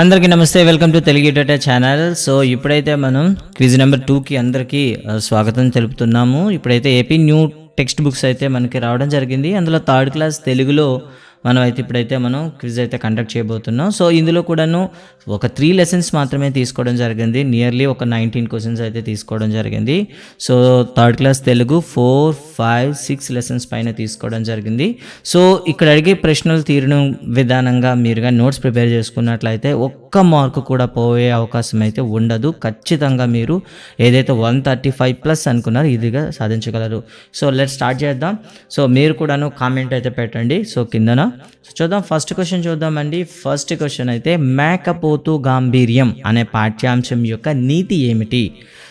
అందరికీ నమస్తే welcome to Telugu data channel. So ఇప్పుడైతే మనం క్విజ్ నెంబర్ టూకి అందరికీ స్వాగతం తెలుపుతున్నాము. ఇప్పుడైతే ఏపీ న్యూ టెక్స్ట్ బుక్స్ అయితే మనకి రావడం జరిగింది. అందులో థర్డ్ క్లాస్ తెలుగులో మనం అయితే ఇప్పుడైతే మనం క్విజ్ అయితే కండక్ట్ చేయబోతున్నాం. సో ఇందులో కూడాను ఒక త్రీ లెసన్స్ మాత్రమే తీసుకోవడం జరిగింది. నియర్లీ ఒక నైన్టీన్ క్వశ్చన్స్ అయితే తీసుకోవడం జరిగింది. So third class Telugu four five six lessons పైన తీసుకోవడం జరిగింది. సో ఇక్కడ అడిగే ప్రశ్నలు తీరడం విధానంగా మీరుగా నోట్స్ ప్రిపేర్ చేసుకున్నట్లయితే ఒక్క ఒక్క మార్కు కూడా పోయే అవకాశం అయితే ఉండదు. ఖచ్చితంగా మీరు ఏదైతే వన్ థర్టీ ఫైవ్ ప్లస్ అనుకున్నారో ఇదిగా సాధించగలరు. సో లెట్ స్టార్ట్ చేద్దాం. సో మీరు కూడాను కామెంట్ అయితే పెట్టండి. సో కిందన. చూద్దాం. ఫస్ట్ క్వశ్చన్ చూద్దామండి. ఫస్ట్ క్వశ్చన్ అయితే మేకపోతు గాంభీర్యం అనే పాఠ్యాంశం యొక్క నీతి ఏమిటి?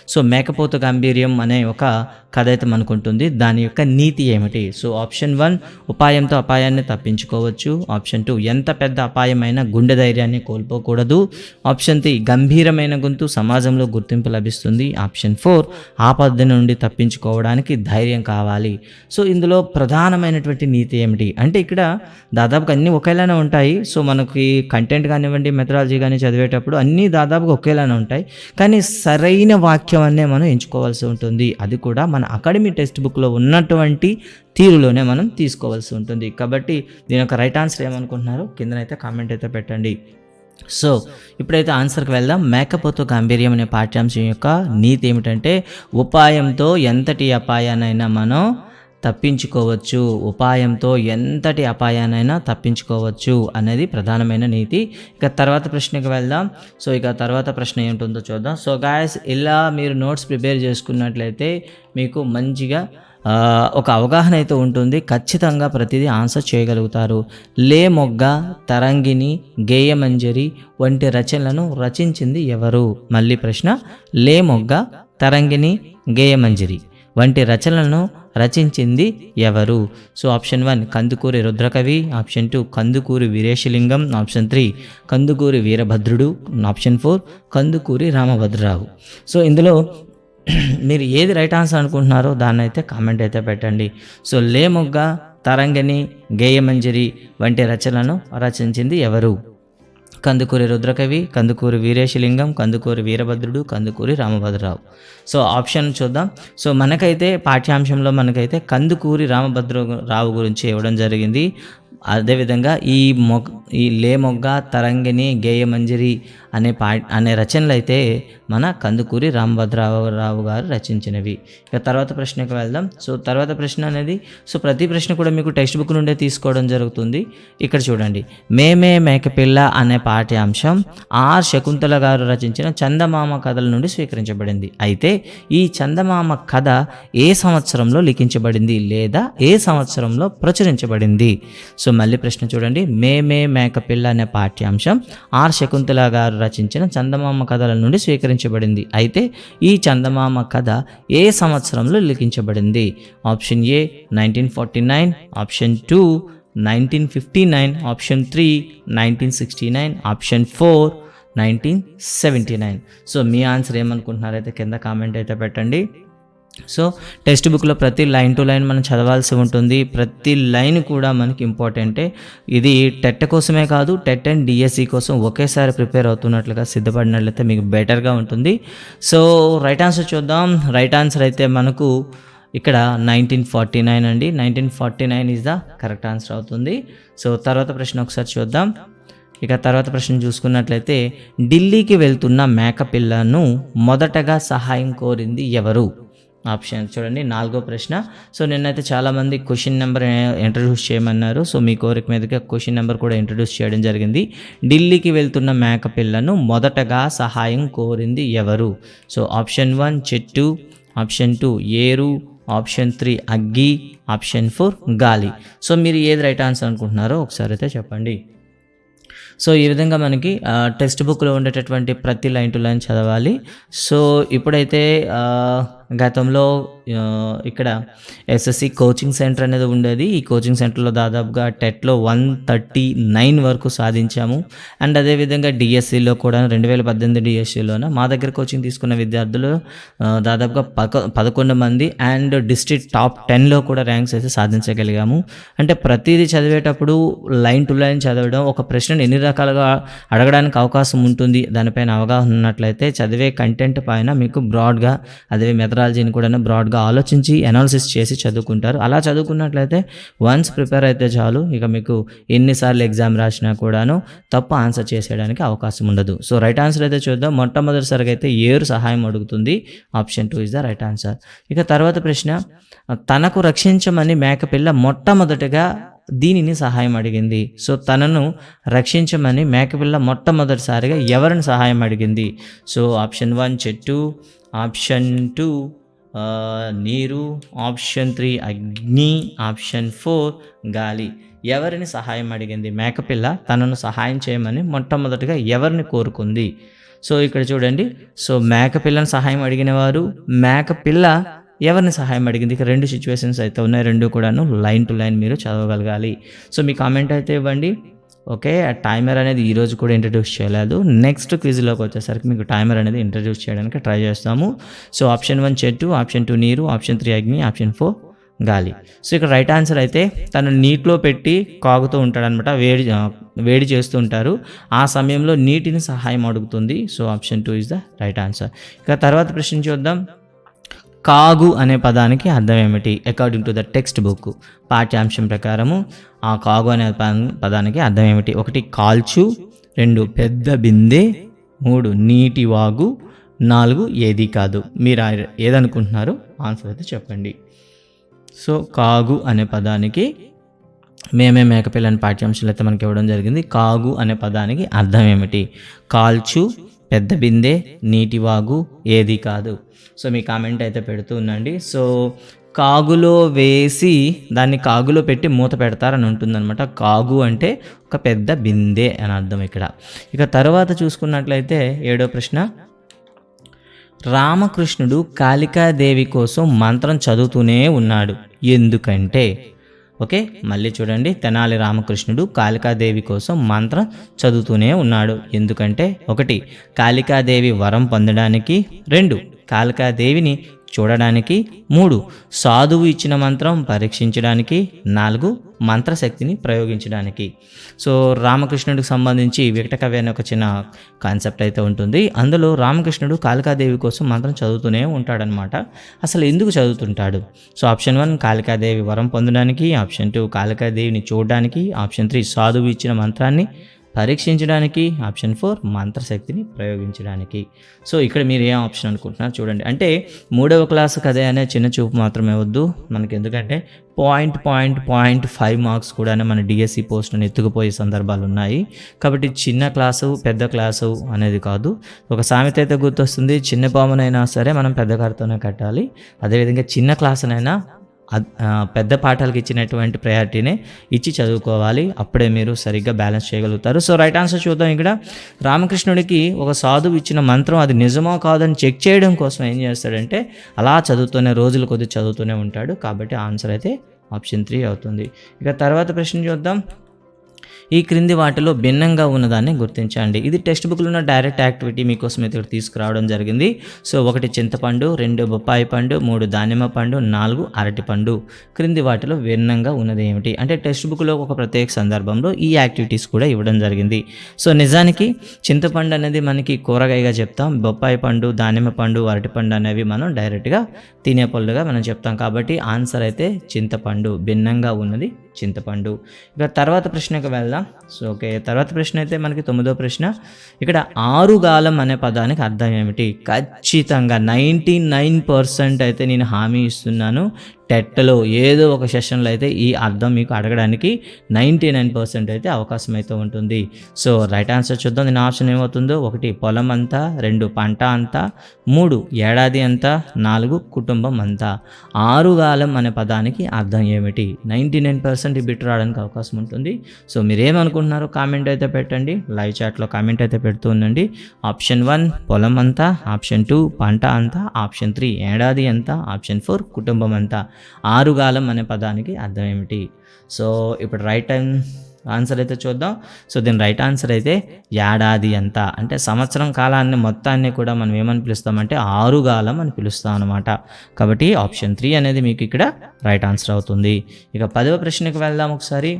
సో మేకపోత గాంభీర్యం అనే ఒక కథ అయితే మనకుంటుంది. దాని యొక్క నీతి ఏమిటి? సో ఆప్షన్ వన్ ఉపాయంతో అపాయాన్ని తప్పించుకోవచ్చు. ఆప్షన్ టూ ఎంత పెద్ద అపాయమైన గుండె ధైర్యాన్ని కోల్పోకూడదు. ఆప్షన్ త్రీ గంభీరమైన గొంతు సమాజంలో గుర్తింపు లభిస్తుంది. ఆప్షన్ ఫోర్ ఆపద నుండి తప్పించుకోవడానికి ధైర్యం కావాలి. సో ఇందులో ప్రధానమైనటువంటి నీతి ఏమిటి? అంటే ఇక్కడ దాదాపుగా అన్నీ ఒకేలానే ఉంటాయి. సో మనకి కంటెంట్ కానివ్వండి మెథడాలజీ కానీ చదివేటప్పుడు అన్నీ దాదాపుగా ఒకేలానే ఉంటాయి. కానీ సరైన వాక్యం అనే మనం ఎంచుకోవాల్సి ఉంటుంది. అది కూడా మన అకాడమీ టెక్స్ట్ బుక్లో ఉన్నటువంటి తీరులోనే మనం తీసుకోవాల్సి ఉంటుంది. కాబట్టి దీని యొక్క రైట్ ఆన్సర్ ఏమనుకుంటున్నారో కిందనైతే కామెంట్ అయితే పెట్టండి. సో ఇప్పుడైతే ఆన్సర్కి వెళ్దాం. మేకపోతు గాంభీర్యం అనే పాఠ్యాంశం యొక్క నీతి ఏమిటంటే ఉపాయంతో ఎంతటి అపాయానైనా మనం తప్పించుకోవచ్చు ఉపాయంతో ఎంతటి అపాయానైనా తప్పించుకోవచ్చు అనేది ప్రధానమైన నీతి. ఇక తర్వాత ప్రశ్నకి వెళ్దాం. సో ఇక తర్వాత ప్రశ్న ఏంటుందో చూద్దాం. సో గాయస్ ఇలా మీరు నోట్స్ ప్రిపేర్ చేసుకున్నట్లయితే మీకు మంచిగా ఒక అవగాహన అయితే ఉంటుంది. ఖచ్చితంగా ప్రతిదీ ఆన్సర్ చేయగలుగుతారు. లే మొగ్గ తరంగిణి గేయమంజరి వంటి రచనలను రచించింది ఎవరు? మళ్ళీ ప్రశ్న. లే మొగ్గ తరంగిణి గేయమంజరి వంటి రచనలను రచించింది ఎవరు? So option one Kandukuri Rudrakavi option two Kandukuri Veeresalingam option three Kandukuri Veerabhadrudu option four Kandukuri Ramabhadrarao. So ఇందులో మీరు ఏది రైట్ ఆన్సర్ అనుకుంటున్నారో దాన్ని అయితే కామెంట్ అయితే పెట్టండి. సో లే మొగ్గ తరంగిణి గేయమంజరి వంటి రచనలను రచించింది ఎవరు? కందుకూరి రుద్రకవి కందుకూరి వీరేశలింగం కందుకూరి వీరభద్రుడు కందుకూరి రామభద్రరావు. సో ఆప్షన్ చూద్దాం. సో మనకైతే పాఠ్యాంశంలో మనకైతే కందుకూరి రామభద్ర రావు గురించి ఇవ్వడం జరిగింది. అదేవిధంగా ఈ మొగ్ ఈ లే మొగ్గ తరంగిణి గేయమంజరి అనే పా అనే రచనలు అయితే మన కందుకూరి రామభద్రరావు గారు రచించినవి. ఇక తర్వాత ప్రశ్నకు వెళ్దాం. సో తర్వాత ప్రశ్న అనేది సో ప్రతి ప్రశ్న కూడా మీకు టెక్స్ట్ బుక్ నుండే తీసుకోవడం జరుగుతుంది. ఇక్కడ చూడండి. మేమే మేకపిల్ల అనే పాఠ్యాంశం ఆర్. శకుంతల గారు రచించిన చందమామ కథల నుండి స్వీకరించబడింది. అయితే ఈ చందమామ కథ ఏ సంవత్సరంలో లిఖించబడింది లేదా ఏ సంవత్సరంలో ప్రచురించబడింది? సో మళ్ళీ ప్రశ్న చూడండి. మేమే మేకపిల్ల అనే పాఠ్యాంశం ఆర్ శకుంతల గారు రచించిన చందమామ కథల నుండి స్వీకరించబడింది. అయితే ఈ చందమామ కథ ఏ సంవత్సరంలో లిఖించబడింది? Option A nineteen forty nine option two nineteen fifty nine option three nineteen sixty nine option four nineteen seventy nine. So me answer ఏమనుకుంటున్నారైతే కింద కామెంట్ అయితే పెట్టండి. సో టెక్స్ట్ బుక్లో ప్రతి లైన్ టు లైన్ మనం చదవాల్సి ఉంటుంది. ప్రతి లైన్ కూడా మనకి ఇంపార్టెంటే. ఇది టెట్ కోసమే కాదు టెట్ అండ్ డిఎస్సి కోసం ఒకేసారి ప్రిపేర్ అవుతున్నట్లుగా సిద్ధపడినట్లయితే మీకు బెటర్గా ఉంటుంది. సో రైట్ ఆన్సర్ చూద్దాం. రైట్ ఆన్సర్ అయితే మనకు ఇక్కడ నైన్టీన్ ఫార్టీ నైన్ అండి. Nineteen forty nine is the correct answer అవుతుంది. సో తర్వాత ప్రశ్న ఒకసారి చూద్దాం. ఇక తర్వాత ప్రశ్న చూసుకున్నట్లయితే ఢిల్లీకి వెళ్తున్న మేకపిల్లను మొదటగా సహాయం కోరింది ఎవరు? ఆప్షన్ చూడండి నాలుగో ప్రశ్న. సో నిన్నైతే చాలామంది క్వశ్చన్ నెంబర్ ఇంట్రడ్యూస్ చేయమన్నారు. సో మీ కోరిక మీదుగా క్వశ్చన్ నెంబర్ కూడా ఇంట్రడ్యూస్ చేయడం జరిగింది. ఢిల్లీకి వెళ్తున్న మేకపిల్లను మొదటగా సహాయం కోరింది ఎవరు? సో ఆప్షన్ వన్ చెట్టు ఆప్షన్ టూ ఏరు ఆప్షన్ త్రీ అగ్గి ఆప్షన్ ఫోర్ గాలి. సో మీరు ఏది రైట్ ఆన్సర్ అనుకుంటున్నారో ఒకసారి అయితే చెప్పండి. సో ఈ విధంగా మనకి టెక్స్ట్ బుక్లో ఉండేటటువంటి ప్రతి లైన్ టు లైన్ చదవాలి. సో ఇప్పుడైతే గతంలో ఇక్కడ ఎస్ఎస్సి కోచింగ్ సెంటర్ అనేది ఉండేది. ఈ కోచింగ్ సెంటర్లో దాదాపుగా టెట్లో వన్ థర్టీ నైన్ వరకు సాధించాము. అండ్ అదేవిధంగా డిఎస్సిలో కూడా రెండు వేల పద్దెనిమిది డిఎస్సిలోన మా దగ్గర కోచింగ్ తీసుకున్న విద్యార్థులు దాదాపుగా పక పదకొండు మంది అండ్ డిస్ట్రిక్ట్ టాప్ టెన్లో కూడా ర్యాంక్స్ అయితే సాధించగలిగాము. అంటే ప్రతిదీ చదివేటప్పుడు లైన్ టు లైన్ చదవడం ఒక ప్రశ్నను ఎన్ని రకాలుగా అడగడానికి అవకాశం ఉంటుంది దానిపైన అవగాహన ఉన్నట్లయితే చదివే కంటెంట్ పైన మీకు బ్రాడ్గా అదే మెథడాలజీని కూడా బ్రాడ్గా ఆలోచించి అనాలిసిస్ చేసి చదువుకుంటారు. అలా చదువుకున్నట్లయితే వన్స్ ప్రిపేర్ అయితే చాలు. ఇక మీకు ఎన్నిసార్లు ఎగ్జామ్ రాసినా కూడాను తప్పు ఆన్సర్ చేసేయడానికి అవకాశం ఉండదు. సో రైట్ ఆన్సర్ అయితే చూద్దాం. మొట్టమొదటిసారిగా అయితే ఏరు సహాయం అడుగుతుంది. Option two is the right answer ఇక తర్వాత ప్రశ్న తనకు రక్షించమని మేకపిల్ల మొట్టమొదటిగా దీనిని సహాయం అడిగింది. సో తనను రక్షించమని మేకపిల్ల మొట్టమొదటిసారిగా ఎవరిని సహాయం అడిగింది? సో ఆప్షన్ వన్ చెట్టు ఆప్షన్ టూ నీరు ఆప్షన్ త్రీ అగ్ని ఆప్షన్ ఫోర్ గాలి. ఎవరిని సహాయం అడిగింది? మేకపిల్ల తనను సహాయం చేయమని మొట్టమొదటిగా ఎవరిని కోరుకుంది? సో ఇక్కడ చూడండి. సో మేకపిల్లని సహాయం అడిగిన వారు మేకపిల్ల ఎవరిని సహాయం అడిగింది? ఇక రెండు సిచ్యువేషన్స్ అయితే ఉన్నాయి. రెండు కూడాను లైన్ టు లైన్ మీరు చదవగలగాలి. సో మీ కామెంట్ అయితే ఇవ్వండి. ఓకే ఆ టైమర్ అనేది ఈరోజు కూడా ఇంట్రడ్యూస్ చేయలేదు. నెక్స్ట్ క్విజ్లోకి వచ్చేసరికి మీకు టైమర్ అనేది ఇంట్రడ్యూస్ చేయడానికి ట్రై చేస్తాము. సో ఆప్షన్ వన్ చెట్టు ఆప్షన్ టూ నీరు ఆప్షన్ త్రీ అగ్ని ఆప్షన్ ఫోర్ గాలి. సో ఇక్కడ రైట్ ఆన్సర్ అయితే తను నీటిలో పెట్టి కాగుతూ ఉంటాడనమాట వేడి వేడి చేస్తూ ఉంటారు. ఆ సమయంలో నీటిని సహాయం అడుగుతుంది. So option two is the right answer ఇక తర్వాత ప్రశ్న చూద్దాం. కాగు అనే పదానికి అర్థం ఏమిటి? According to the text book పాఠ్యాంశం ప్రకారము ఆ కాగు అనే పదానికి అర్థం ఏమిటి? ఒకటి కాల్చు రెండు పెద్ద బిందె మూడు నీటి వాగు నాలుగు ఏది కాదు. మీరు ఏదనుకుంటున్నారు ఏదనుకుంటున్నారో ఆన్సర్ అయితే చెప్పండి. సో కాగు అనే పదానికి మేమే మేకపిల్లని పాఠ్యాంశాలు అయితే మనకి ఇవ్వడం జరిగింది. కాగు అనే పదానికి అర్థం ఏమిటి? కాల్చు పెద్ద బిందె నీటి వాగు ఏది కాదు. సో మీ కామెంట్ అయితే పెడుతూ ఉండండి. సో కాగులో వేసి దాన్ని కాగులో పెట్టి మూత పెడతారని ఉంటుందన్నమాట. కాగు అంటే ఒక పెద్ద బిందె అని అర్థం ఇక్కడ. ఇక తర్వాత చూసుకున్నట్లయితే ఏడో ప్రశ్న. రామకృష్ణుడు కాళికాదేవి కోసం మంత్రం చదువుతూనే ఉన్నాడు. ఎందుకంటే? ఓకే మళ్ళీ చూడండి. తెనాలి రామకృష్ణుడు కాళికాదేవి కోసం మంత్రం చదువుతూనే ఉన్నాడు. ఎందుకంటే? ఒకటి కాళికాదేవి వరం పొందడానికి. రెండు కాళికాదేవిని చూడడానికి మూడు. సాధువు ఇచ్చిన మంత్రం పరీక్షించడానికి నాలుగు. మంత్రశక్తిని ప్రయోగించడానికి. సో రామకృష్ణుడికి సంబంధించి వికటకవి అనే ఒక చిన్న కాన్సెప్ట్ అయితే ఉంటుంది. అందులో రామకృష్ణుడు కాళికాదేవి కోసం మంత్రం చదువుతూనే ఉంటాడనమాట. అసలు ఎందుకు చదువుతుంటాడు? సో ఆప్షన్ వన్ కాళికాదేవి వరం పొందడానికి. ఆప్షన్ టూ కాళికాదేవిని చూడడానికి. ఆప్షన్ త్రీ సాధువు ఇచ్చిన మంత్రాన్ని పరీక్షించడానికి ఆప్షన్ ఫోర్ మంత్రశక్తిని ప్రయోగించడానికి. సో ఇక్కడ మీరు ఏ ఆప్షన్ అనుకుంటున్నారు చూడండి. అంటే మూడవ క్లాసు కదే అనే చిన్న చూపు మాత్రమే వద్దు. మనకి ఎందుకంటే point point point five marks కూడా మన డిఎస్సి పోస్ట్ని ఎత్తుకుపోయే సందర్భాలు ఉన్నాయి. కాబట్టి చిన్న క్లాసు పెద్ద క్లాసు అనేది కాదు. ఒక సామెత అయితే గుర్తొస్తుంది చిన్న పామునైనా సరే మనం పెద్ద కారుతోనే కట్టాలి. అదేవిధంగా చిన్న క్లాసునైనా పెద్ద పాఠాలకు ఇచ్చినటువంటి ప్రయారిటీనే ఇచ్చి చదువుకోవాలి. అప్పుడే మీరు సరిగ్గా బ్యాలెన్స్ చేయగలుగుతారు. సో రైట్ ఆన్సర్ చూద్దాం ఇక్కడ. రామకృష్ణుడికి ఒక సాధువు ఇచ్చిన మంత్రం అది నిజమో కాదని చెక్ చేయడం కోసం ఏం చేస్తాడంటే అలా చదువుతూనే రోజులు కొద్ది చదువుతూనే ఉంటాడు. కాబట్టి ఆన్సర్ అయితే ఆప్షన్ త్రీ అవుతుంది. ఇక తర్వాత ప్రశ్న చూద్దాం. ఈ క్రింది వాటిలో భిన్నంగా ఉన్నదాన్ని గుర్తించండి. ఇది టెక్స్ట్ బుక్లో ఉన్న డైరెక్ట్ యాక్టివిటీ మీకోసం ఇక్కడ తీసుకురావడం జరిగింది. సో ఒకటి చింతపండు రెండు బొప్పాయి పండు మూడు దానిమ్మ పండు నాలుగు అరటిపండు క్రింది వాటిలో భిన్నంగా ఉన్నది ఏమిటి? అంటే టెక్స్ట్ బుక్లో ఒక ప్రత్యేక సందర్భంలో ఈ యాక్టివిటీస్ కూడా ఇవ్వడం జరిగింది. సో నిజానికి చింతపండు అనేది మనకి కూరగాయగా చెప్తాం. బొప్పాయి పండు దానిమ్మ పండు అరటిపండు అనేవి మనం డైరెక్ట్గా తినే పళ్ళుగా మనం చెప్తాం. కాబట్టి ఆన్సర్ అయితే చింతపండు భిన్నంగా ఉన్నది చింతపండు. ఇక తర్వాత ప్రశ్నకు వెళ్దాం. సో ఓకే తర్వాత ప్రశ్న అయితే మనకి తొమ్మిదో ప్రశ్న. ఇక్కడ ఆరుగాలం అనే పదానికి అర్థం ఏమిటి? ఖచ్చితంగా నైంటీ నైన్ పర్సెంట్ అయితే నేను హామీ ఇస్తున్నాను. టెట్లో ఏదో ఒక సెషన్లో అయితే ఈ అర్థం మీకు అడగడానికి నైంటీ నైన్ పర్సెంట్ అయితే అవకాశం అయితే ఉంటుంది. సో రైట్ ఆన్సర్ చూద్దాం. దీని ఆప్షన్ ఏమవుతుందో? ఒకటి పొలం అంతా రెండు పంట అంతా మూడు ఏడాది అంతా నాలుగు కుటుంబం అంతా. ఆరుగాలం అనే పదానికి అర్థం ఏమిటి? నైంటీ నైన్ పర్సెంట్ బిట్ రావడానికి అవకాశం ఉంటుంది. సో మీరేమనుకుంటున్నారో కామెంట్ అయితే పెట్టండి. లైవ్ చాట్లో కామెంట్ అయితే పెడుతూ ఉండండి. ఆప్షన్ వన్ పొలం అంతా ఆప్షన్ టూ పంట అంతా ఆప్షన్ త్రీ ఏడాది అంతా ఆప్షన్ ఫోర్ కుటుంబం అంతా. ఆరుగాలం అనే పదానికి అర్థం ఏమిటి? సో ఇప్పుడు రైట్ టైం ఆన్సర్ అయితే చూద్దాం. సో దీని రైట్ ఆన్సర్ అయితే ఏడాది ఎంత అంటే సంవత్సరం కాలాన్ని మొత్తాన్ని కూడా మనం ఏమని పిలుస్తామంటే ఆరుగాలం అని పిలుస్తాం అనమాట కాబట్టి ఆప్షన్ త్రీ అనేది మీకు ఇక్కడ రైట్ ఆన్సర్ అవుతుంది. ఇక పదవ ప్రశ్నకు వెళ్దాం ఒకసారి.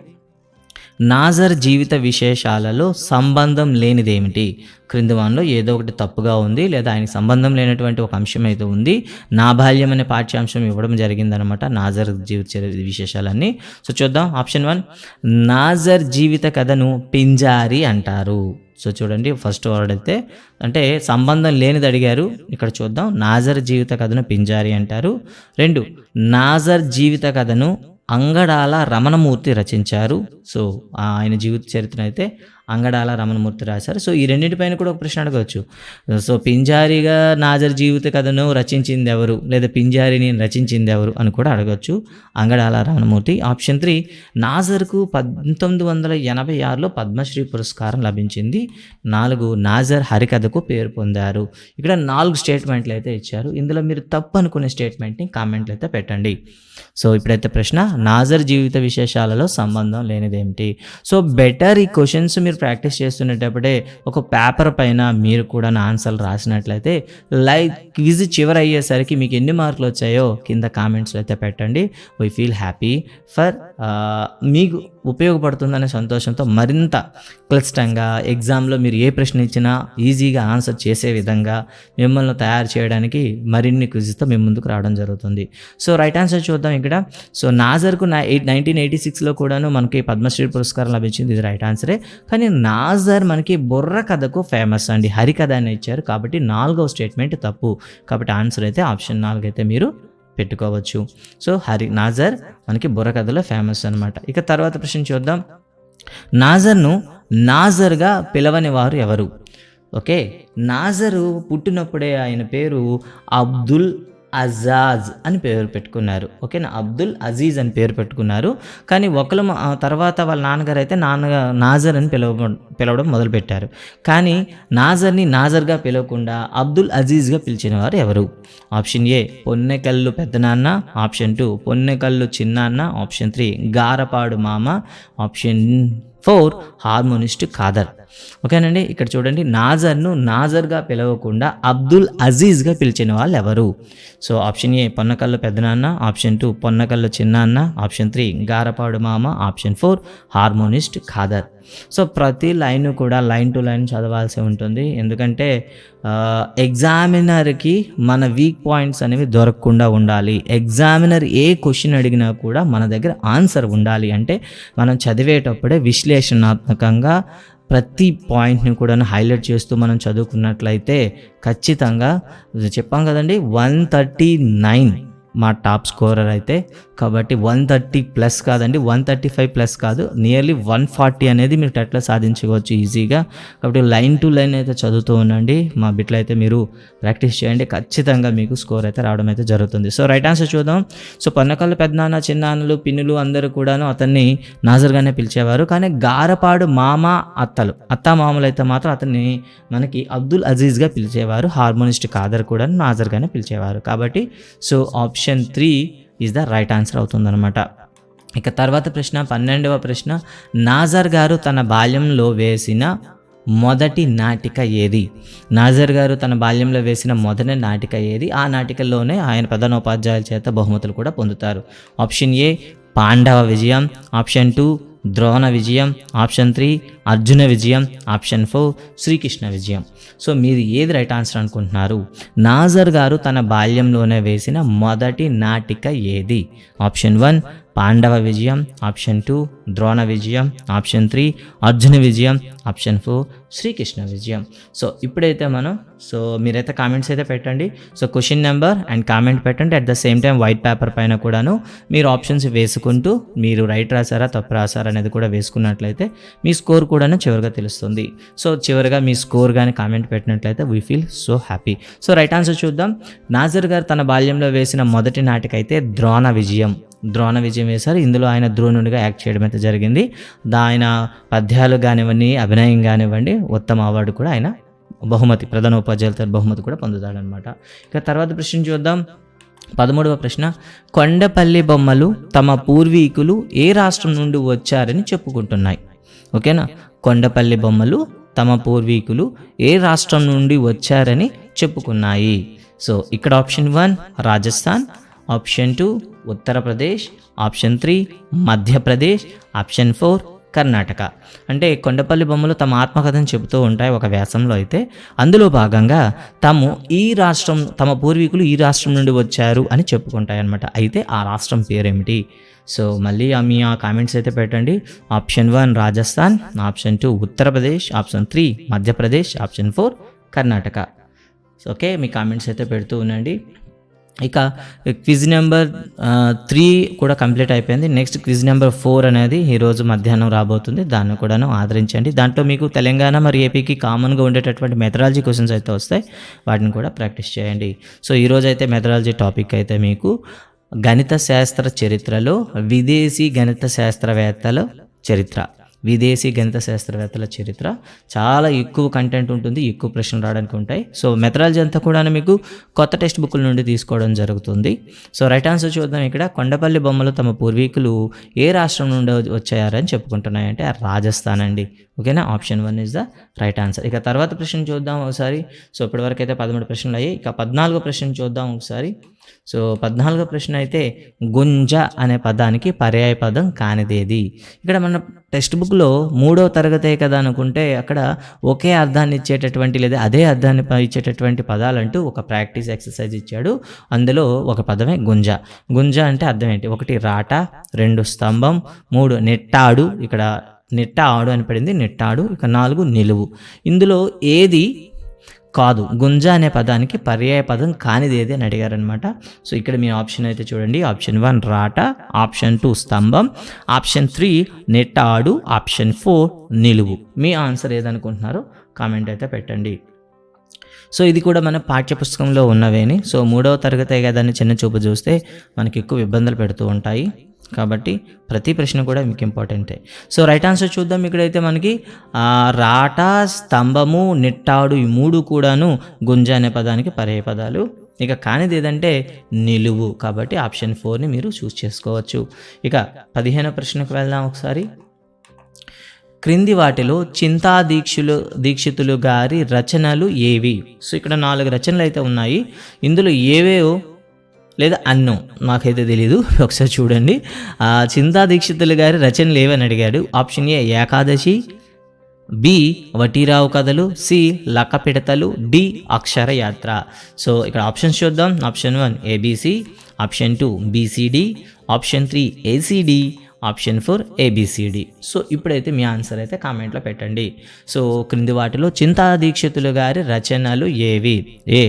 నాజర్ జీవిత విశేషాలలో సంబంధం లేనిదేమిటి? క్రిందవాన్లో ఏదో ఒకటి తప్పుగా ఉంది లేదా ఆయనకి సంబంధం లేనటువంటి ఒక అంశం అయితే ఉంది నా బాల్యం అనే పాఠ్యాంశం ఇవ్వడం జరిగిందనమాట నాజర్ జీవిత విశేషాలన్నీ. సో చూద్దాం. ఆప్షన్ వన్ నాజర్ జీవిత కథను పింజారి అంటారు. సో చూడండి ఫస్ట్ వర్డ్ అయితే అంటే సంబంధం లేనిది అడిగారు. ఇక్కడ చూద్దాం. నాజర్ జీవిత కథను పింజారి అంటారు. రెండు నాజర్ జీవిత కథను అంగడాల రమణమూర్తి రచించారు. సో ఆయన జీవిత చరిత్ర అయితే అంగడాల రమణమూర్తి రాశారు. సో ఈ రెండింటిపైన కూడా ఒక ప్రశ్న అడగవచ్చు సో పింజారిగా నాజర్ జీవిత కథను రచించింది ఎవరు? లేదా పింజారిని రచించింది ఎవరు? అని కూడా అడగవచ్చు అంగడాల రమణమూర్తి ఆప్షన్ త్రీ నాజర్కు పంతొమ్మిది వందల ఎనభై ఆరులో పద్మశ్రీ పురస్కారం లభించింది. నాలుగు నాజర్ హరికథకు పేరు పొందారు. ఇక్కడ నాలుగు స్టేట్మెంట్లు అయితే ఇచ్చారు. ఇందులో మీరు తప్పు అనుకునే స్టేట్మెంట్ని కామెంట్లు అయితే పెట్టండి. సో ఇప్పుడైతే ప్రశ్న నాజర్ జీవిత విశేషాలలో సంబంధం లేనిదేమిటి? సో బెటర్ ఈ క్వశ్చన్స్ మీరు ప్రాక్టీస్ చేస్తున్నప్పుడే ఒక పేపర్ పైన మీరు కూడా నా ఆన్సర్లు రాసినట్లయితే లైక్ క్విజ్ చివరి అయ్యేసరికి మీకు ఎన్ని మార్కులు వచ్చాయో కింద కామెంట్స్లో అయితే పెట్టండి. వీ ఫీల్ హ్యాపీ ఫర్ మీకు ఉపయోగపడుతుందనే సంతోషంతో మరింత క్లిష్టంగా ఎగ్జామ్లో మీరు ఏ ప్రశ్న ఇచ్చినా ఈజీగా ఆన్సర్ చేసే విధంగా మిమ్మల్ని తయారు చేయడానికి మరిన్ని క్విజ్తో మేము ముందుకు రావడం జరుగుతుంది. సో రైట్ ఆన్సర్ చూద్దాం ఇక్కడ. సో నాజర్కు నా ఎయిట్ నైన్టీన్ ఎయిటీ సిక్స్లో కూడాను మనకి పద్మశ్రీ పురస్కారం లభించింది. ఇది రైట్ ఆన్సరే. కానీ నాజర్ మనకి బుర్ర కథకు ఫేమస్ అండి. హరికథ అని ఇచ్చారు. కాబట్టి నాలుగవ స్టేట్మెంట్ తప్పు. కాబట్టి ఆన్సర్ అయితే ఆప్షన్ నాలుగు అయితే మీరు పెట్టుకోవచ్చు. సో హరి నాజర్ మనకి బుర్రకథలో ఫేమస్ అనమాట ఇక తర్వాత ప్రశ్న చూద్దాం. నాజర్ను నాజర్గా పిలవని వారు ఎవరు? ఓకే? నాజరు పుట్టినప్పుడే ఆయన పేరు అబ్దుల్ అజాజ్ అని పేరు పెట్టుకున్నారు. ఓకేనా? అబ్దుల్ అజీజ్ అని పేరు పెట్టుకున్నారు. కానీ ఒకరు తర్వాత వాళ్ళ నాన్నగారు అయితే నాన్న నాజర్ అని పిలవ పిలవడం మొదలుపెట్టారు. కానీ నాజర్ని నాజర్గా పిలవకుండా అబ్దుల్ అజీజ్గా పిలిచిన వారు ఎవరు? ఆప్షన్ ఏ పొన్నెకల్లు పెద్దనాన్న. ఆప్షన్ టూ పొన్నెకల్లు చిన్నాన్న. ఆప్షన్ త్రీ గారపాడు మామ. Option four harmonist Khader. ఓకేనండి? ఇక్కడ చూడండి నాజర్ను నాజర్గా పిలవకుండా అబ్దుల్ అజీజ్గా పిలిచిన వాళ్ళు ఎవరు సో ఆప్షన్ ఏ పొన్నకల్లు పెద్దనాన్న ఆప్షన్ టూ పొన్నకల్లు చిన్నాన్న ఆప్షన్ త్రీ గారపాడు మామ option four harmonist Khader. So ప్రతి లైన్ కూడా లైన్ టు లైన్ చదవాల్సి ఉంటుంది. ఎందుకంటే ఎగ్జామినర్కి మన వీక్ పాయింట్స్ అనేవి దొరకకుండా ఉండాలి. ఎగ్జామినర్ ఏ క్వశ్చన్ అడిగినా కూడా మన దగ్గర ఆన్సర్ ఉండాలి. అంటే మనం చదివేటప్పుడే విశ్లేషణాత్మకంగా ప్రతి పాయింట్ని కూడా హైలైట్ చేస్తూ మనం చదువుకున్నట్లయితే ఖచ్చితంగా చెప్పాం కదండి వన్ థర్టీ నైన్. మా టాప్ స్కోరర్ అయితే. కాబట్టి వన్ థర్టీ ప్లస్ కాదండి వన్ థర్టీ ఫైవ్ ప్లస్ కాదు. నియర్లీ వన్ ఫార్టీ అనేది మీరు టెట్లో సాధించుకోవచ్చు ఈజీగా. కాబట్టి లైన్ టు లైన్ అయితే చదువుతూ ఉండండి. మా బిట్లు అయితే మీరు ప్రాక్టీస్ చేయండి. ఖచ్చితంగా మీకు స్కోర్ అయితే రావడం అయితే జరుగుతుంది. సో రైట్ ఆన్సర్ చూద్దాం. సో పన్నకల్లు పెద్దనాన్న చిన్నాన్నలు పిన్నులు అందరూ కూడాను అతన్ని నాజర్గానే పిలిచేవారు. కానీ గారపాడు మామ అత్తలు అత్త మామలు అయితే మాత్రం అతన్ని మనకి అబ్దుల్ అజీజ్గా పిలిచేవారు. హార్మోనిస్ట్ కాదర్ కూడా నాజర్గానే పిలిచేవారు. కాబట్టి so option option three is the right answer అవుతుందన్నమాట. ఇక తర్వాత ప్రశ్న పన్నెండవ ప్రశ్న నాజర్ గారు తన బాల్యంలో వేసిన మొదటి నాటిక ఏది? నాజర్ గారు తన బాల్యంలో వేసిన మొదటి నాటిక ఏది? ఆ నాటికల్లోనే ఆయన ప్రధానోపాధ్యాయుల చేత బహుమతులు కూడా పొందుతారు. ఆప్షన్ ఏ పాండవ విజయం. ఆప్షన్ టూ ద్రోణ విజయం ఆప్షన్ త్రీ అర్జున విజయం ఆప్షన్ ఫోర్ శ్రీకృష్ణ విజయం. సో మీరు ఏది రైట్ ఆన్సర్ అనుకుంటున్నారు? నాజర్ గారు తన బాల్యంలోనే వేసిన మొదటి నాటిక ఏది? ఆప్షన్ వన్ పాండవ విజయం ఆప్షన్ టూ ద్రోణ విజయం ఆప్షన్ త్రీ అర్జున విజయం ఆప్షన్ ఫోర్ శ్రీకృష్ణ విజయం. సో ఇప్పుడైతే మనం సో మీరైతే కామెంట్స్ అయితే పెట్టండి. So question number and comment పెట్టండి. At the same time white paper పైన కూడాను మీరు ఆప్షన్స్ వేసుకుంటూ మీరు రైట్ రాసారా తప్పు రాసారా అనేది కూడా వేసుకున్నట్లయితే మీ స్కోర్ కూడాను చివరిగా తెలుస్తుంది. సో చివరిగా మీ స్కోర్ కానీ కామెంట్ పెట్టినట్లయితే we feel so happy so right answer చూద్దాం. నాజర్ గారు తన బాల్యంలో వేసిన మొదటి నాటికైతే ద్రోణ విజయం. ద్రోణ విజయం వేశారు. ఇందులో ఆయన ద్రోణుడిగా యాక్ట్ చేయడం అయితే జరిగింది. దా ఆయన పద్యాలు కానివ్వండి అభినయం కానివ్వండి ఉత్తమ అవార్డు కూడా ఆయన బహుమతి ప్రధాన ఉపాధ్యాయులతో బహుమతి కూడా పొందుతాడనమాట ఇక తర్వాత ప్రశ్న చూద్దాం. పదమూడవ ప్రశ్న. కొండపల్లి బొమ్మలు తమ పూర్వీకులు ఏ రాష్ట్రం నుండి వచ్చారని చెప్పుకుంటున్నాయి? ఓకేనా? కొండపల్లి బొమ్మలు తమ పూర్వీకులు ఏ రాష్ట్రం నుండి వచ్చారని చెప్పుకున్నాయి. సో ఇక్కడ option one Rajasthan option two Uttar Pradesh option three Madhya Pradesh option four Karnataka. అంటే కొండపల్లి బొమ్మలు తమ ఆత్మకథను చెబుతూ ఉంటాయి ఒక వ్యాసంలో అయితే. అందులో భాగంగా తాము ఈ రాష్ట్రం తమ పూర్వీకులు ఈ రాష్ట్రం నుండి వచ్చారు అని చెప్పుకుంటాయి అనమాట అయితే ఆ రాష్ట్రం పేరేమిటి? సో మళ్ళీ ఆ మీ ఆ కామెంట్స్ అయితే పెట్టండి. Option one Rajasthan. Option two Uttar Pradesh option three Madhya Pradesh option four Karnataka. Okay మీ కామెంట్స్ అయితే పెడుతూ ఉండండి. ఇక క్విజ్ నెంబర్ త్రీ కూడా కంప్లీట్ అయిపోయింది. నెక్స్ట్ క్విజ్ నెంబర్ ఫోర్ అనేది ఈరోజు మధ్యాహ్నం రాబోతుంది. దాన్ని కూడాను ఆదరించండి. దాంట్లో మీకు తెలంగాణ మరియు ఏపీకి కామన్గా ఉండేటటువంటి మెథడాలజీ క్వశ్చన్స్ అయితే వస్తాయి. వాటిని కూడా ప్రాక్టీస్ చేయండి. సో ఈరోజు అయితే మెథడాలజీ టాపిక్ అయితే మీకు గణిత శాస్త్ర చరిత్రలో విదేశీ గణిత శాస్త్రవేత్తల చరిత్ర. విదేశీ గణిత శాస్త్రవేత్తల చరిత్ర. చాలా ఎక్కువ కంటెంట్ ఉంటుంది ఎక్కువ ప్రశ్నలు రావడానికి ఉంటాయి. సో మెథడాలజీ అంతా కూడా మీకు కొత్త టెక్స్ట్ బుక్ల నుండి తీసుకోవడం జరుగుతుంది. సో రైట్ ఆన్సర్ చూద్దాం ఇక్కడ. కొండపల్లి బొమ్మలు తమ పూర్వీకులు ఏ రాష్ట్రం నుండి వచ్చాయారని చెప్పుకుంటున్నాయంటే రాజస్థాన్ అండి. ఓకేనా? Option one is the right answer ఇక తర్వాత ప్రశ్న చూద్దాం ఒకసారి. సో ఇప్పటివరకు అయితే పదమూడు ప్రశ్నలు అయ్యాయి. ఇక పద్నాలుగో ప్రశ్న చూద్దాం ఒకసారి. సో పద్నాలుగో ప్రశ్న అయితే గుంజ అనే పదానికి పర్యాయ పదం కానిదేది. ఇక్కడ మన టెక్స్ట్ బుక్లో మూడో తరగతే కదా అనుకుంటే అక్కడ ఒకే అర్థాన్ని ఇచ్చేటటువంటి లేదా అదే అర్థాన్ని ఇచ్చేటటువంటి పదాలంటూ ఒక ప్రాక్టీస్ ఎక్సర్సైజ్ ఇచ్చాడు. అందులో ఒక పదమే గుంజ. గుంజ అంటే అర్థం ఏంటి? ఒకటి రాట రెండు స్తంభం మూడు నెట్టాడు ఇక్కడ నెట్ట ఆడు అని పడింది. నెట్టాడు ఇక నాలుగు నిలువు. ఇందులో ఏది కాదు. గుంజ అనే పదానికి పర్యాయ పదం కానిది ఏది అని అడిగారనమాట సో ఇక్కడ మీ ఆప్షన్ అయితే చూడండి. ఆప్షన్ వన్ రాట ఆప్షన్ టూ స్తంభం ఆప్షన్ త్రీ నెట్టాడు ఆప్షన్ ఫోర్ నిలువు. మీ ఆన్సర్ ఏదనుకుంటున్నారో కామెంట్ అయితే పెట్టండి. సో ఇది కూడా మన పాఠ్యపుస్తకంలో ఉన్నవేని. సో మూడవ తరగతే కదా చిన్న చూపు చూస్తే మనకి ఎక్కువ ఇబ్బందులు పెడుతూ ఉంటాయి. కాబట్టి ప్రతి ప్రశ్న కూడా మీకు ఇంపార్టెంటే సో రైట్ ఆన్సర్ చూద్దాం ఇక్కడైతే మనకి రాట స్తంభము నిట్టాడు ఈ మూడు కూడాను గుంజ అనే పదానికి పర్యాయ పదాలు. ఇక కానిది ఏదంటే నిలువు కాబట్టి ఆప్షన్ ఫోర్ని మీరు చూస్ చేసుకోవచ్చు. ఇక పదిహేనో ప్రశ్నకు వెళ్దాం ఒకసారి. క్రింది వాటిలో చింతా దీక్షులు దీక్షితులు గారి రచనలు ఏవి? సో ఇక్కడ నాలుగు రచనలు అయితే ఉన్నాయి. ఇందులో ఏవేవో లేదా అన్నో నాకైతే తెలియదు ఒకసారి చూడండి. చింతా దీక్షితులు గారి రచనలు ఏవని అడిగాడు? Option A Ekadasi B Vatirao కథలు సి లక్క పిడతలు డి అక్షర యాత్ర సో ఇక్కడ ఆప్షన్స్ చూద్దాం. Option one ABC option two BCD option three ACD option four ABCD so ఇప్పుడైతే మీ ఆన్సర్ అయితే కామెంట్లో పెట్టండి. సో క్రింది వాటిలో చింతా దీక్షితులు గారి రచనలు ఏవి? ఏ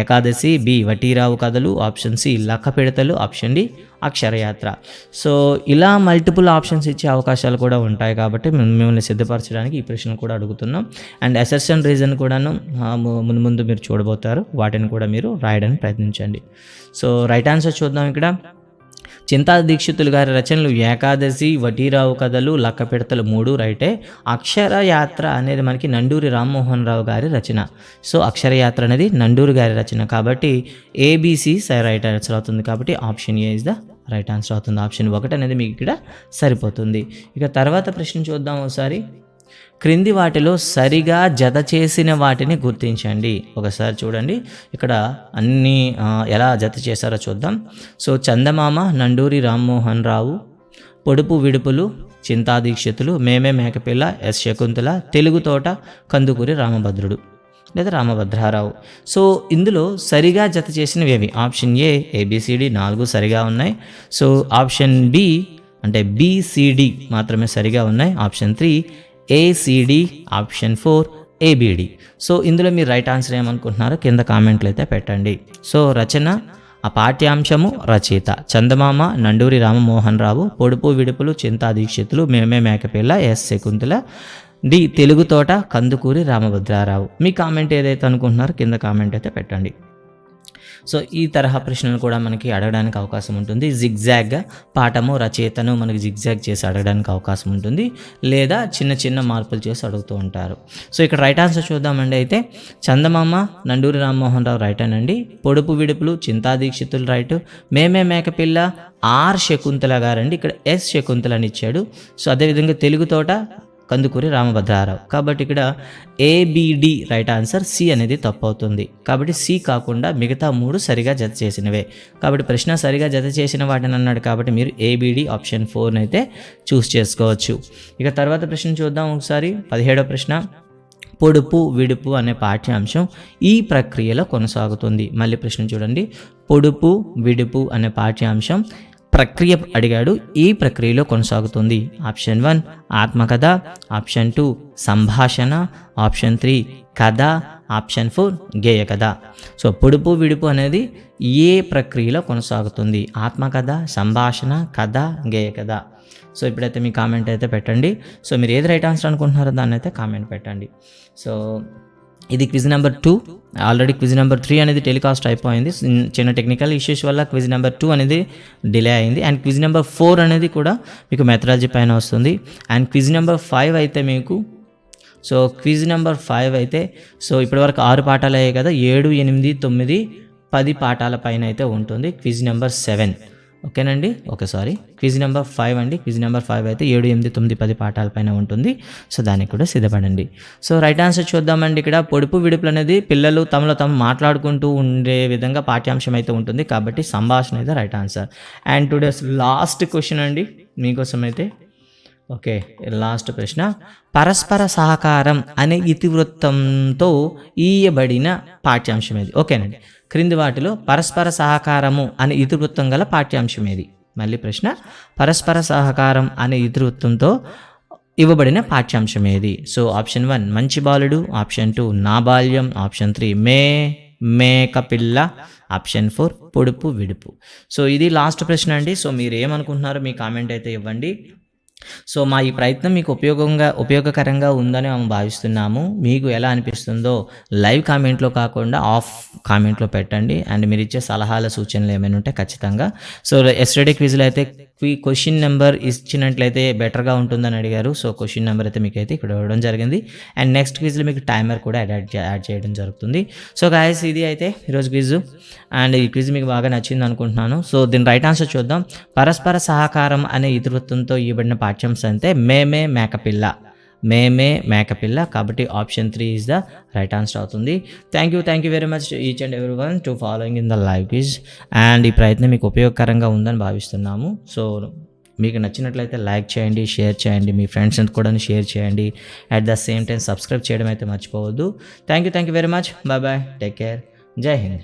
ఏకాదశి బి వటీరావు కథలు ఆప్షన్ సి లక్క పిడతలు ఆప్షన్ డి అక్షరయాత్ర. సో ఇలా మల్టిపుల్ ఆప్షన్స్ ఇచ్చే అవకాశాలు కూడా ఉంటాయి కాబట్టి మిమ్మల్ని సిద్ధపరచడానికి ఈ ప్రశ్నలు కూడా అడుగుతున్నాం. అండ్ అసెషన్ రీజన్ కూడాను ముందు ముందు మీరు చూడబోతారు. వాటిని కూడా మీరు రాయడానికి ప్రయత్నించండి. సో రైట్ ఆన్సర్ చూద్దాం ఇక్కడ. చింతా దీక్షితులు గారి రచనలు ఏకాదశి వటీరావు కథలు లక్కపెడతలు మూడు రైటే. అక్షరయాత్ర అనేది మనకి నండూరి రామ్మోహన్ రావు గారి రచన. సో అక్షరయాత్ర అనేది నండూరి గారి రచన కాబట్టి ఏబిసి రైట్ ఆన్సర్ అవుతుంది కాబట్టి option A is the right answer అవుతుంది. ఆప్షన్ ఒకటి అనేది మీకు ఇక్కడ సరిపోతుంది. ఇక తర్వాత ప్రశ్న చూద్దాం ఒకసారి. క్రింది వాటిలో సరిగా జత చేసిన వాటిని గుర్తించండి. ఒకసారి చూడండి. ఇక్కడ అన్ని ఎలా జత చేశారో చూద్దాం. సో చందమామ నండూరి రామ్మోహన్ రావు పొడుపు విడుపులు చింతాదీక్షితులు మేమే మేకపిల్ల ఎస్ శకుంతల తెలుగు తోట కందుకూరి రామభద్రుడు లేదా రామభద్రారావు. సో ఇందులో సరిగా జత చేసినవి ఏవి? ఆప్షన్ ఏ ఏబిసిడి నాలుగు సరిగా ఉన్నాయి. సో ఆప్షన్ బి అంటే బిసిడి మాత్రమే సరిగా ఉన్నాయి. Option three ACD option four ABD so ఇందులో మీరు రైట్ ఆన్సర్ ఏమనుకుంటున్నారో కింద కామెంట్లు అయితే పెట్టండి. సో రచన ఆ పాఠ్యాంశము రచయిత. చందమామ నండూరి రామమోహన్ రావు పొడుపు విడుపులు చింతా దీక్షితులు మేమే మేకపిల్ల ఎస్ శకుంతల డి తెలుగు తోట కందుకూరి రామభద్రారావు. మీ కామెంట్ ఏదైతే అనుకుంటున్నారో కింద కామెంట్ అయితే పెట్టండి. సో ఈ తరహా ప్రశ్నలు కూడా మనకి అడగడానికి అవకాశం ఉంటుంది. జిగ్జాగ్గా పాఠము రచయితను మనకి జిగ్జాగ్ చేసి అడగడానికి అవకాశం ఉంటుంది. లేదా చిన్న చిన్న మార్పులు చేసి అడుగుతూ ఉంటారు. సో ఇక్కడ రైట్ ఆన్సర్ చూద్దామండి అయితే. చందమామ నండూరి రామ్మోహన్ రావు రైట్ అనండి. పొడుపు విడుపులు చింతా దీక్షితులు రైట్. మేమే మేకపిల్ల ఆర్ శకుంతల గారండి. ఇక్కడ ఎస్ శకుంతల అని ఇచ్చాడు. సో అదేవిధంగా తెలుగు తోట కందుకూరి రామభద్రారావు. కాబట్టి ఇక్కడ ఏబిడి రైట్ ఆన్సర్ సి అనేది తప్పు అవుతుంది కాబట్టి సి కాకుండా మిగతా మూడు సరిగా జత చేసినవే. కాబట్టి ప్రశ్న సరిగా జత చేసిన వాటిని అన్నాడు కాబట్టి మీరు ఏబిడి ఆప్షన్ ఫోర్ని అయితే చూస్ చేసుకోవచ్చు. ఇక తర్వాత ప్రశ్న చూద్దాం ఒకసారి. పదిహేడో ప్రశ్న. పొడుపు విడుపు అనే పాఠ్యాంశం ఈ ప్రక్రియలో కొనసాగుతుంది. మళ్ళీ ప్రశ్న చూడండి. పొడుపు విడుపు అనే పాఠ్యాంశం ప్రక్రియ అడిగాడు ఈ ప్రక్రియలో కొనసాగుతుంది. ఆప్షన్ వన్ ఆత్మకథ. ఆప్షన్ టూ సంభాషణ. ఆప్షన్ త్రీ కథ. ఆప్షన్ ఫోర్ గేయ కథ సో పొడుపు విడుపు అనేది ఏ ప్రక్రియలో కొనసాగుతుంది? ఆత్మకథ సంభాషణ కథ గేయ కథ సో ఇప్పుడైతే మీ కామెంట్ అయితే పెట్టండి. సో మీరు ఏది రైట్ ఆన్సర్ అనుకుంటున్నారో దాన్ని అయితే కామెంట్ పెట్టండి. సో ఇది quiz number two already quiz number three అనేది టెలికాస్ట్ అయిపోయింది. చిన్న- టెక్నికల్ ఇష్యూస్ వల్ల క్విజ్ నెంబర్ టూ అనేది డిలే అయింది. అండ్ క్విజ్ నెంబర్ ఫోర్ అనేది కూడా మీకు మెథడాలజీ పైన వస్తుంది. అండ్ క్విజ్ నెంబర్ ఫైవ్ అయితే మీకు సో క్విజ్ నెంబర్ ఫైవ్ అయితే సో ఇప్పటివరకు ఆరు పాఠాలు అయ్యాయి కదా. ఏడు ఎనిమిది తొమ్మిది పది పాఠాల పైన అయితే ఉంటుంది. క్విజ్ నెంబర్ సెవెన్ ఓకేనండి? Okay sorry. Quiz number five అండి. క్విజ్ నెంబర్ ఫైవ్ అయితే ఏడు ఎనిమిది తొమ్మిది పది పాఠాల పైన ఉంటుంది. సో దానికి కూడా సిద్ధపడండి. సో రైట్ ఆన్సర్ చూద్దామండి ఇక్కడ. పొడుపు విడుపులు అనేది పిల్లలు తమలో తాము మాట్లాడుకుంటూ ఉండే విధంగా పాఠ్యాంశం అయితే ఉంటుంది. కాబట్టి సంభాషణ అయితే right answer. And today's last question అండి. మీకోసం అయితే ఓకే లాస్ట్ ప్రశ్న. పరస్పర సహకారం అనే ఇతివృత్తంతో ఈయబడిన పాఠ్యాంశం ఏది? ఓకేనండి. క్రింది వాటిలో పరస్పర సహకారము అనే ఇతివృత్తం గల పాఠ్యాంశం ఏది? మళ్ళీ ప్రశ్న. పరస్పర సహకారం అనే ఇతివృత్తంతో ఇవ్వబడిన పాఠ్యాంశం ఏది? సో ఆప్షన్ వన్ మంచి బాలుడు. ఆప్షన్ టూ నా బాల్యం. ఆప్షన్ త్రీ మే మేక పిల్ల. ఆప్షన్ ఫోర్ పొడుపు విడుపు. సో ఇది లాస్ట్ ప్రశ్న అండి. సో మీరు ఏమనుకుంటున్నారో మీ కామెంట్ అయితే ఇవ్వండి. సో మా ఈ ప్రయత్నం మీకు ఉపయోగంగా ఉపయోగకరంగా ఉందని మేము భావిస్తున్నాము. మీకు ఎలా అనిపిస్తుందో లైవ్ కామెంట్లో కాకుండా ఆఫ్ కామెంట్లో పెట్టండి. అండ్ మీరు ఇచ్చే సలహాల సూచనలు ఏమైనా ఉంటే ఖచ్చితంగా. సో ఎస్టర్డే క్విజ్లో అయితే క్వశ్చన్ నెంబర్ ఇచ్చినట్లయితే బెటర్గా ఉంటుందని అడిగారు. సో క్వశ్చన్ నెంబర్ అయితే మీకు అయితే ఇక్కడ ఇవ్వడం జరిగింది. అండ్ నెక్స్ట్ క్విజ్లో మీకు టైమర్ కూడా యాడ్ యాడ్ చేయడం జరుగుతుంది. సో గాయస్ ఇది అయితే ఈరోజు క్విజ్ అండ్ ఈ క్విజ్ మీకు బాగా నచ్చింది అనుకుంటున్నాను. సో దీని రైట్ ఆన్సర్ చూద్దాం. పరస్పర సహకారం అనే ఇతివృత్తంతో ఇవ్వబడిన పాఠ్యాంశం అంటే మేమే మేకపిల్ల. మేమే మేకపిల్ల కాబట్టి option three is the right answer అవుతుంది. Thank you thank you very much each and every one to following in the live quiz and ఈ ప్రయత్నం మీకు ఉపయోగకరంగా ఉందని భావిస్తున్నాము. సో మీకు నచ్చినట్లయితే లైక్ చేయండి షేర్ చేయండి మీ ఫ్రెండ్స్ కూడా షేర్ చేయండి. At the same time subscribe చేయడం అయితే మర్చిపోవద్దు. Thank you thank you very much bye bye take care Jai Hind